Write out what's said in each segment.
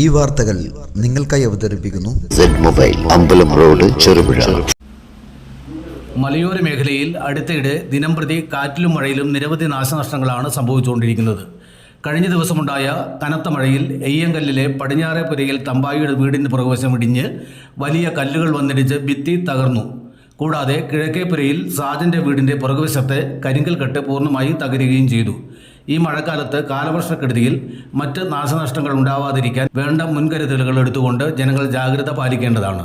ഈ വാർത്തകൾ നിങ്ങൾക്കായി അവതരിപ്പിക്കുന്നു. മൊബൈൽ അമ്പലം റോഡ് ചെറുപുഴ. മലയോര മേഖലയിൽ അടുത്തിടെ ദിനംപ്രതി കാറ്റിലും മഴയിലും നിരവധി നാശനഷ്ടങ്ങളാണ് സംഭവിച്ചുകൊണ്ടിരിക്കുന്നത്. കഴിഞ്ഞ ദിവസമുണ്ടായ കനത്ത മഴയിൽ എയ്യങ്കല്ലിലെ പടിഞ്ഞാറേപ്പുരയിൽ തമ്പായിയുടെ വീടിന് പുറകുവശം ഇടിഞ്ഞ് വലിയ കല്ലുകൾ വന്നിടിച്ച് ഭിത്തി തകർന്നു. കൂടാതെ കിഴക്കേപ്പുരയിൽ സാജന്റെ വീടിന്റെ പുറകുവശത്തെ കരിങ്കൽ കെട്ട് പൂർണമായി തകരുകയും ചെയ്തു. ഈ മഴക്കാലത്ത് കാലവർഷക്കെടുതിയിൽ മറ്റ് നാശനഷ്ടങ്ങൾ ഉണ്ടാവാതിരിക്കാൻ വേണ്ട മുൻകരുതലുകൾ എടുത്തുകൊണ്ട് ജനങ്ങൾ ജാഗ്രത പാലിക്കേണ്ടതാണ്.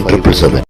triple seven